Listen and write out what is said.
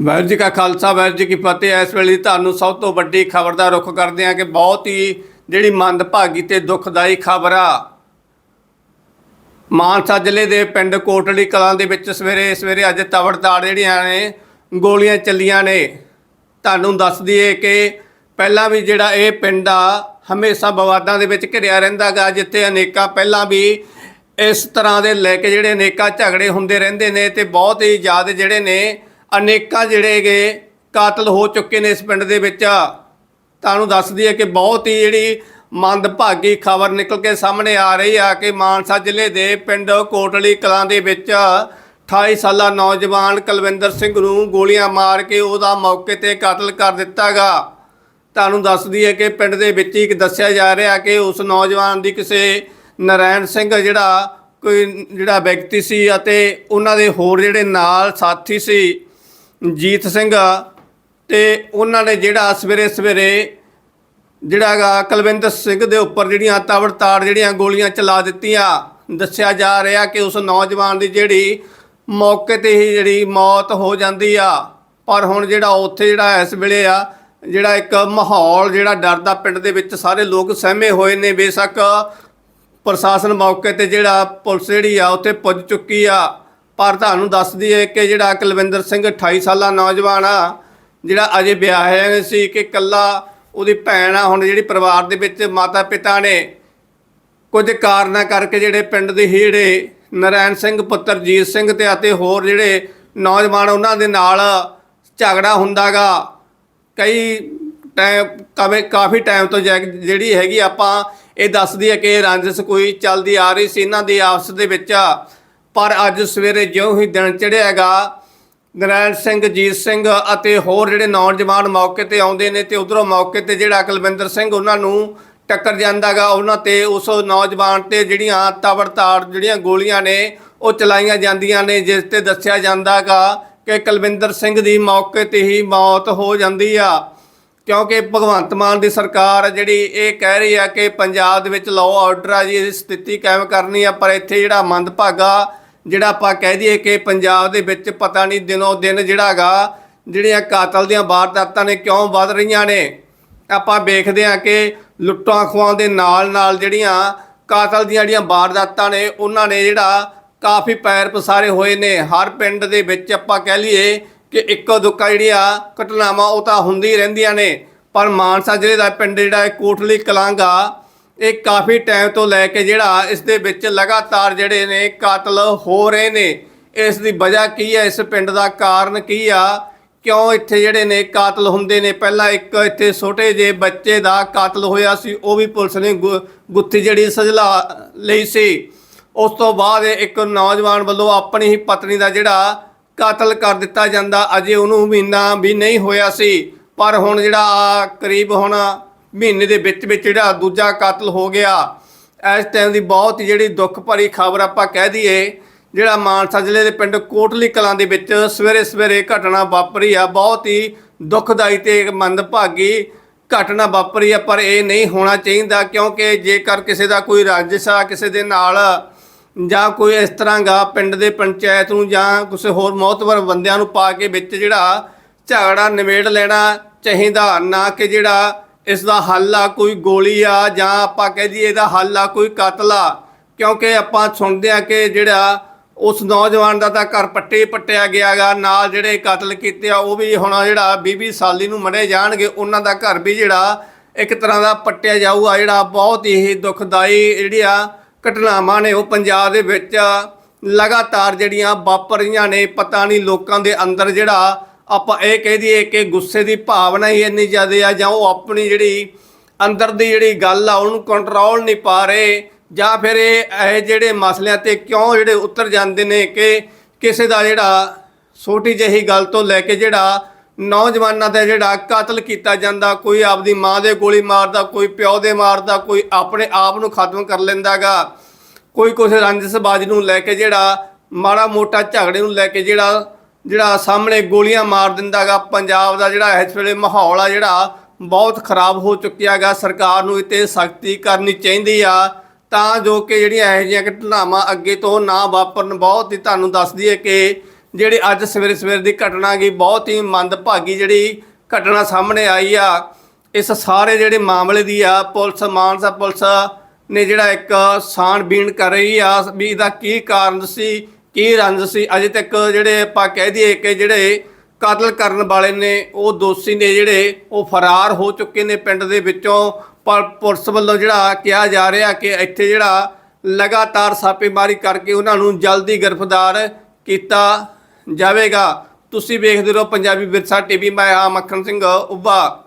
ਵਾਹਿਗੁਰੂ ਜੀ ਕਾ ਖਾਲਸਾ ਵਾਹਿਗੁਰੂ ਜੀ ਕੀ ਫਤਿਹ। ਇਸ ਵੇਲੇ ਤੁਹਾਨੂੰ ਸਭ ਤੋਂ ਵੱਡੀ ਖਬਰ ਦਾ ਰੁਖ ਕਰਦੇ ਹਾਂ ਕਿ ਬਹੁਤ ਹੀ ਜਿਹੜੀ ਮੰਦਭਾਗੀ ਤੇ ਦੁਖਦਾਈ ਖਬਰ ਆ। ਮਾਨਸਾ ਜ਼ਿਲ੍ਹੇ ਦੇ ਪਿੰਡ ਕੋਟਲੀ ਕਲਾਂ ਦੇ ਵਿੱਚ ਸਵੇਰੇ ਸਵੇਰੇ ਅੱਜ ਤਵੜਤਾੜ ਜਿਹੜੀਆਂ ਨੇ, ਗੋਲੀਆਂ ਚੱਲੀਆਂ ਨੇ। ਤੁਹਾਨੂੰ ਦੱਸ ਦਈਏ ਕਿ ਪਹਿਲਾਂ ਵੀ ਜਿਹੜਾ ਇਹ ਪਿੰਡ ਆ, ਹਮੇਸ਼ਾ ਵਿਵਾਦਾਂ ਦੇ ਵਿੱਚ ਘਿਰਿਆ ਰਹਿੰਦਾਗਾ ਜਿੱਥੇ ਅਨੇਕਾਂ ਪਹਿਲਾਂ ਵੀ ਇਸ ਤਰ੍ਹਾਂ ਦੇ ਲੈ ਕੇ ਜਿਹੜੇ ਅਨੇਕਾਂ ਝਗੜੇ ਹੁੰਦੇ ਰਹਿੰਦੇ ਨੇ ਤੇ ਬਹੁਤ ਹੀ ਜ਼ਿਆਦਾ ਜਿਹੜੇ ਨੇ ਅਨੇਕਾਂ ਜਿਹੜੇ ਗੇ ਕਾਤਲ ਹੋ ਚੁੱਕੇ ਨੇ ਇਸ ਪਿੰਡ ਦੇ ਵਿੱਚ। ਤੁਹਾਨੂੰ ਦੱਸਦੀ ਹੈ ਕਿ ਬਹੁਤ ਹੀ ਜਿਹੜੀ ਮੰਦਭਾਗੀ ਖਬਰ ਨਿਕਲ ਕੇ ਸਾਹਮਣੇ ਆ ਰਹੀ ਆ ਕਿ ਮਾਨਸਾ ਜ਼ਿਲ੍ਹੇ ਦੇ ਪਿੰਡ ਕੋਟਲੀ ਕਲਾਂ ਦੇ ਵਿੱਚ 28 ਸਾਲਾ ਨੌਜਵਾਨ ਕੁਲਵਿੰਦਰ ਸਿੰਘ ਨੂੰ ਗੋਲੀਆਂ ਮਾਰ ਕੇ ਉਹਦਾ ਮੌਕੇ ਤੇ ਕਤਲ ਕਰ ਦਿੱਤਾਗਾ ਤੁਹਾਨੂੰ ਦੱਸਦੀ ਹੈ ਕਿ ਪਿੰਡ ਦੇ ਵਿੱਚ ਹੀ ਇੱਕ ਦੱਸਿਆ ਜਾ ਰਿਹਾ ਕਿ ਉਸ ਨੌਜਵਾਨ ਦੀ ਕਿਸੇ ਨਰਾਇਣ ਸਿੰਘ ਜਿਹੜਾ ਕੋਈ ਜਿਹੜਾ ਵਿਅਕਤੀ ਸੀ ਅਤੇ ਉਹਨਾਂ ਦੇ ਹੋਰ ਜਿਹੜੇ ਨਾਲ ਸਾਥੀ ਸੀ ਜੀਤ ਸਿੰਘ ਤੇ ਉਹਨਾਂ ਨੇ ਜਿਹੜਾ ਸਵੇਰੇ ਸਵੇਰੇ ਜਿਹੜਾ ਗਾ ਕੁਲਵਿੰਦਰ ਸਿੰਘ ਦੇ ਉੱਪਰ ਜਿਹੜੀਆਂ ਤਾਵੜ ਤਾੜ ਜਿਹੜੀਆਂ ਗੋਲੀਆਂ ਚਲਾ ਦਿੱਤੀਆਂ, ਦੱਸਿਆ ਜਾ ਰਿਹਾ ਕਿ ਉਸ ਨੌਜਵਾਨ ਦੀ ਜਿਹੜੀ ਮੌਕੇ ਤੇ ਹੀ ਜਿਹੜੀ ਮੌਤ ਹੋ ਜਾਂਦੀ ਆ। ਪਰ ਹੁਣ ਜਿਹੜਾ ਉੱਥੇ ਜਿਹੜਾ ਇਸ ਵੇਲੇ ਆ, ਜਿਹੜਾ ਇੱਕ ਮਾਹੌਲ, ਜਿਹੜਾ ਡਰ ਦਾ ਪਿੰਡ ਦੇ ਵਿੱਚ ਸਾਰੇ ਲੋਕ ਸਹਿਮੇ ਹੋਏ ਨੇ, ਬੇਸ਼ੱਕ ਪ੍ਰਸ਼ਾਸਨ ਮੌਕੇ ਤੇ ਜਿਹੜਾ ਪੁਲਿਸ ਜਿਹੜੀ ਆ, ਉੱਥੇ ਪੁੱਜ ਚੁੱਕੀ ਆ। ਪਰ ਤੁਹਾਨੂੰ ਦੱਸ ਦਈਏ ਕਿ ਜਿਹੜਾ ਕੁਲਵਿੰਦਰ ਸਿੰਘ 28 ਸਾਲਾ ਨੌਜਵਾਨ ਆ, ਜਿਹੜਾ ਅਜੇ ਵਿਆਹਿਆ ਨਹੀਂ ਸੀ ਕਿ ਕੱਲਾ ਉਹਦੀ ਭੈਣ ਆ, ਹੁਣ ਜਿਹੜੀ ਪਰਿਵਾਰ ਦੇ ਵਿੱਚ ਮਾਤਾ ਪਿਤਾ ਨੇ, ਕੁਝ ਕਾਰਨਾਂ ਕਰਕੇ ਜਿਹੜੇ ਪਿੰਡ ਦੇ ਹੀ ਜਿਹੜੇ ਨਰੈਣ ਸਿੰਘ, ਪੁੱਤਰ ਜੀਤ ਸਿੰਘ ਤੇ ਅਤੇ ਹੋਰ ਜਿਹੜੇ ਨੌਜਵਾਨ ਉਹਨਾਂ ਦੇ ਨਾਲ ਝਗੜਾ ਹੁੰਦਾਗਾ। ਕਈ ਟਾਈਮ ਕਾਫੀ ਕਾਫੀ ਟਾਈਮ ਤੋਂ ਜੈ- ਜਿਹੜੀ ਹੈਗੀ ਆਪਾਂ ਇਹ ਦੱਸਦੀ ਹੈ ਕਿ ਇਹ ਰੰਜਿਸ਼ ਕੋਈ ਚੱਲਦੀ ਆ ਰਹੀ ਸੀ। ਇਹਨਾਂ ਦੀ ਆਪਸ ਦੇ ਵਿੱਚ ਪਰ ਅੱਜ ਸਵੇਰੇ ਜਿਉਂ ਹੀ ਦਿਨ ਚੜ੍ਹਿਆ ਹੈਗਾ ਨਰਾਇਣ ਸਿੰਘ, ਜੀਤ ਸਿੰਘ ਅਤੇ ਹੋਰ ਜਿਹੜੇ ਨੌਜਵਾਨ ਮੌਕੇ ਤੇ ਆਉਂਦੇ ਨੇ ਤੇ ਉਧਰੋਂ ਮੌਕੇ ਤੇ ਜਿਹੜਾ ਕੁਲਵਿੰਦਰ ਸਿੰਘ ਉਹਨਾਂ ਨੂੰ ਟੱਕਰ ਜਾਂਦਾਗਾ, ਉਹਨਾਂ ਤੇ ਉਸ ਨੌਜਵਾਨ ਤੇ ਜਿਹੜੀਆਂ ਤਵੜਤਾੜ ਜਿਹੜੀਆਂ ਗੋਲੀਆਂ ਨੇ, ਉਹ ਚਲਾਈਆਂ ਜਾਂਦੀਆਂ ਨੇ, ਜਿਸ ਤੇ ਦੱਸਿਆ ਜਾਂਦਾਗਾ ਕਿ ਕੁਲਵਿੰਦਰ ਸਿੰਘ ਦੀ ਮੌਕੇ ਤੇ ਹੀ ਮੌਤ ਹੋ ਜਾਂਦੀ ਆ। ਕਿਉਂਕਿ ਭਗਵੰਤ ਮਾਨ ਦੀ ਸਰਕਾਰ ਜਿਹੜੀ ਇਹ ਕਹਿ ਰਹੀ ਆ ਕਿ ਪੰਜਾਬ ਦੇ ਵਿੱਚ ਲਾਅ ਆਰਡਰ ਆ ਜੀ ਇਹਦੀ ਸਥਿਤੀ ਕਾਇਮ ਕਰਨੀ ਆ, ਪਰ ਇੱਥੇ ਜਿਹੜਾ ਮੰਦਭਾਗਾ ਜਿਹੜਾ ਆਪਾਂ ਕਹਿ ਦਈਏ ਕਿ ਪੰਜਾਬ ਦੇ ਵਿੱਚ ਪਤਾ ਨਹੀਂ ਦਿਨੋਂ ਦਿਨ ਜਿਹੜਾਗਾ ਜਿਹੜੀਆਂ ਕਾਤਲ ਦੀਆਂ ਵਾਰਦਾਤਾਂ ਨੇ ਕਿਉਂ ਵੱਧ ਰਹੀਆਂ ਨੇ। ਆਪਾਂ ਵੇਖਦੇ ਹਾਂ ਕਿ ਲੁੱਟਾਂ ਖੋਹਾਂ ਦੇ ਨਾਲ ਨਾਲ ਜਿਹੜੀਆਂ ਕਾਤਲ ਦੀਆਂ ਜਿਹੜੀਆਂ ਵਾਰਦਾਤਾਂ ਨੇ, ਉਹਨਾਂ ਨੇ ਜਿਹੜਾ ਕਾਫੀ ਪੈਰ ਪਸਾਰੇ ਹੋਏ ਨੇ। ਹਰ ਪਿੰਡ ਦੇ ਵਿੱਚ ਆਪਾਂ ਕਹਿ ਲਈਏ ਕਿ ਇੱਕੋ ਦੁੱਕਾ ਜਿਹੜੀਆਂ ਘਟਨਾਵਾਂ ਉਹ ਤਾਂ ਹੁੰਦੀ ਰਹਿੰਦੀਆਂ ਨੇ। ਪਰ ਮਾਨਸਾ ਜ਼ਿਲ੍ਹੇ ਦਾ ਪਿੰਡ ਜਿਹੜਾ ਹੈ ਕੋਟਲੀ ਕਲਾਂਗਾ ਇਹ ਕਾਫੀ ਟਾਈਮ ਤੋਂ ਲੈ ਕੇ ਜਿਹੜਾ ਇਸ ਦੇ ਵਿੱਚ ਲਗਾਤਾਰ ਜਿਹੜੇ ਨੇ ਕਾਤਲ ਹੋ ਰਹੇ ਨੇ। ਇਸ ਦੀ ਵਜ੍ਹਾ ਕੀ ਹੈ? ਇਸ ਪਿੰਡ ਦਾ ਕਾਰਨ ਕੀ ਆ? ਕਿਉਂ ਇੱਥੇ ਜਿਹੜੇ ਨੇ ਕਾਤਲ ਹੁੰਦੇ ਨੇ? ਪਹਿਲਾਂ ਇੱਕ ਇੱਥੇ ਛੋਟੇ ਜਿਹੇ ਬੱਚੇ ਦਾ ਕਾਤਲ ਹੋਇਆ ਸੀ, ਉਹ ਵੀ ਪੁਲਿਸ ਨੇ ਗੁ- ਗੁੱਥੀ ਜਿਹੜੀ ਸਜਲਾ ਲਈ ਸੀ। ਉਸ ਤੋਂ ਬਾਅਦ ਇੱਕ ਨੌਜਵਾਨ ਵੱਲੋਂ ਆਪਣੀ ਹੀ ਪਤਨੀ ਦਾ ਜਿਹੜਾ ਕਾਤਲ ਕਰ ਦਿੱਤਾ ਜਾਂਦਾ, ਅਜੇ ਉਹਨੂੰ ਮਹੀਨਾ ਵੀ ਨਹੀਂ ਹੋਇਆ ਸੀ। ਪਰ ਹੁਣ ਜਿਹੜਾ ਆ ਕਰੀਬ ਹੁਣ ਮਹੀਨੇ ਦੇ ਵਿੱਚ ਵਿੱਚ ਜਿਹੜਾ ਦੂਜਾ ਕਤਲ ਹੋ ਗਿਆ, ਇਸ ਟਾਈਮ ਦੀ ਬਹੁਤ ਹੀ ਜਿਹੜੀ ਦੁੱਖ ਭਰੀ ਖਬਰ ਆਪਾਂ ਕਹਿ ਦਈਏ, ਜਿਹੜਾ ਮਾਨਸਾ ਜ਼ਿਲ੍ਹੇ ਦੇ ਪਿੰਡ ਕੋਟਲੀ ਕਲਾਂ ਦੇ ਵਿੱਚ ਸਵੇਰੇ ਸਵੇਰੇ ਘਟਨਾ ਵਾਪਰੀ ਆ, ਬਹੁਤ ਹੀ ਦੁਖਦਾਈ ਤੇ ਮੰਦਭਾਗੀ ਘਟਨਾ ਵਾਪਰੀ ਆ, ਪਰ ਇਹ ਨਹੀਂ ਹੋਣਾ ਚਾਹੀਦਾ ਕਿਉਂਕਿ ਜੇਕਰ ਕਿਸੇ ਦਾ ਕੋਈ ਰੰਜਿਸ਼ ਆ, ਕਿਸੇ ਦੇ ਨਾਲ ਜਾਂ ਕੋਈ ਇਸ ਤਰ੍ਹਾਂ ਗਾ ਪਿੰਡ ਦੇ ਪੰਚਾਇਤ ਨੂੰ ਜਾਂ ਕਿਸੇ ਹੋਰ ਮੌਤਵਰ ਬੰਦਿਆਂ ਨੂੰ ਪਾ ਕੇ ਵਿੱਚ ਜਿਹੜਾ ਝਗੜਾ ਨਿਬੇੜ ਲੈਣਾ ਚਾਹੀਦਾ, ਨਾ ਕਿ ਜਿਹੜਾ ਇਸ ਦਾ ਹੱਲ ਆ, ਕੋਈ ਗੋਲੀ ਆ, ਜਾਂ ਆਪਾਂ ਕਹਿ ਦਈਏ ਇਹਦਾ ਹੱਲ ਆ, ਕੋਈ ਕਤਲ ਆ। ਕਿਉਂਕਿ ਆਪਾਂ ਸੁਣਦੇ ਆ ਕਿ ਜਿਹੜਾ ਉਸ ਨੌਜਵਾਨ ਦਾ ਤਾਂ ਘਰ ਪੱਟੇ ਪੱਟਿਆ ਗਿਆਗਾ ਨਾਲ ਜਿਹੜੇ ਕਤਲ ਕੀਤੇ ਆ, ਉਹ ਵੀ ਹੁਣ ਜਿਹੜਾ 20 ਸਾਲੀ ਨੂੰ ਮਰੇ ਜਾਣਗੇ, ਉਹਨਾਂ ਦਾ ਘਰ ਵੀ ਜਿਹੜਾ ਇੱਕ ਤਰ੍ਹਾਂ ਦਾ ਪੱਟਿਆ ਜਾਊਗਾ, ਜਿਹੜਾ ਬਹੁਤ ਹੀ ਦੁਖਦਾਈ ਜਿਹੜੀਆਂ ਘਟਨਾਵਾਂ ਨੇ, ਉਹ ਪੰਜਾਬ ਦੇ ਵਿੱਚ ਲਗਾਤਾਰ ਜਿਹੜੀਆਂ ਵਾਪਰ ਰਹੀਆਂ ਨੇ। ਪਤਾ ਨਹੀਂ ਲੋਕਾਂ ਦੇ ਅੰਦਰ ਜਿਹੜਾ ਆਪਾਂ ਇਹ ਕਹਿ ਦਈਏ ਕਿ ਗੁੱਸੇ ਦੀ ਭਾਵਨਾ ਹੀ ਇੰਨੀ ਜ਼ਿਆਦਾ ਆ ਜਾਂ ਉਹ ਆਪਣੀ ਜਿਹੜੀ ਅੰਦਰ ਦੀ ਜਿਹੜੀ ਗੱਲ ਆ, ਉਹਨੂੰ ਕੰਟਰੋਲ ਨਹੀਂ ਪਾ ਰਹੇ ਜਾਂ ਫਿਰ ਇਹ ਇਹ ਜਿਹੜੇ ਮਸਲਿਆਂ ਤੇ ਕਿਉਂ ਜਿਹੜੇ ਉਤਰ ਜਾਂਦੇ ਨੇ ਕਿ ਕਿਸੇ ਦਾ ਜਿਹੜਾ ਛੋਟੀ ਜਿਹੀ ਗੱਲ ਤੋਂ ਲੈ ਕੇ ਜਿਹੜਾ ਨੌਜਵਾਨਾਂ ਦਾ ਜਿਹੜਾ ਕਤਲ ਕੀਤਾ ਜਾਂਦਾ, ਕੋਈ ਆਪਦੀ ਮਾਂ ਦੇ ਗੋਲੀ ਮਾਰਦਾ, ਕੋਈ ਪਿਓ ਦੇ ਮਾਰਦਾ, ਕੋਈ ਆਪਣੇ ਆਪ ਨੂੰ ਖਤਮ ਕਰ ਲੈਂਦਾਗਾ, ਕੋਈ ਕੁਛ ਰੰਜਿਸ਼ਬਾਜ਼ੀ ਨੂੰ ਲੈ ਕੇ ਜਿਹੜਾ ਮਾੜਾ ਮੋਟਾ ਝਗੜੇ ਨੂੰ ਲੈ ਕੇ ਜਿਹੜਾ ਜਿਹੜਾ ਸਾਹਮਣੇ ਗੋਲੀਆਂ ਮਾਰ ਦਿੰਦਾਗਾ ਪੰਜਾਬ ਦਾ ਜਿਹੜਾ ਇਸ ਵੇਲੇ ਮਾਹੌਲ ਆ ਜਿਹੜਾ ਬਹੁਤ ਖਰਾਬ ਹੋ ਚੁੱਕਿਆਗਾ ਸਰਕਾਰ ਨੂੰ ਇਤੇ ਸਖਤੀ ਕਰਨੀ ਚਾਹੀਦੀ ਆ। ਤਾਂ ਜੋ ਕਿ ਜਿਹੜੀਆਂ ਇਹੋ ਜਿਹੀਆਂ ਘਟਨਾਵਾਂ ਅੱਗੇ ਤੋਂ ਨਾ ਵਾਪਰਨ, ਬਹੁਤ ਹੀ ਤੁਹਾਨੂੰ ਦੱਸਦੀ ਹੈ ਕਿ ਜਿਹੜੀ ਅੱਜ ਸਵੇਰੇ ਸਵੇਰ ਦੀ ਘਟਨਾ ਗਈ ਬਹੁਤ ਹੀ ਮੰਦਭਾਗੀ ਜਿਹੜੀ ਘਟਨਾ ਸਾਹਮਣੇ ਆਈ ਆ। ਇਸ ਸਾਰੇ ਜਿਹੜੇ ਮਾਮਲੇ ਦੀ ਆ, ਪੁਲਿਸ, ਮਾਨਸਾ ਪੁਲਿਸ ਨੇ ਜਿਹੜਾ ਇੱਕ ਛਾਣਬੀਣ ਕਰ ਰਹੀ ਆ, ਵੀ ਇਹਦਾ ਕੀ ਕਾਰਨ ਸੀ ਕੀ ਰੰਜ ਸੀ? ਅਜੇ ਤੱਕ ਜਿਹੜੇ ਆਪਾਂ ਕਹਿ ਦਈਏ ਕਿ ਜਿਹੜੇ ਕਤਲ ਕਰਨ ਵਾਲੇ ਨੇ, ਉਹ ਦੋਸ਼ੀ ਨੇ ਜਿਹੜੇ, ਉਹ ਫਰਾਰ ਹੋ ਚੁੱਕੇ ਨੇ ਪਿੰਡ ਦੇ ਵਿੱਚੋਂ। ਪਰ ਪੁਲਿਸ ਵੱਲੋਂ ਜਿਹੜਾ ਕਿਹਾ ਜਾ ਰਿਹਾ ਕਿ ਇੱਥੇ ਜਿਹੜਾ ਲਗਾਤਾਰ ਛਾਪੇਮਾਰੀ ਕਰਕੇ ਉਹਨਾਂ ਨੂੰ ਜਲਦੀ ਗ੍ਰਿਫਤਾਰ ਕੀਤਾ ਜਾਵੇਗਾ। ਤੁਸੀਂ ਵੇਖਦੇ ਰਹੋ ਪੰਜਾਬੀ ਵਿਰਸਾ ਟੀਵੀ, ਮੈਂ ਹਾਂ ਮੱਖਣ ਸਿੰਘ, ਉੱਭਾ।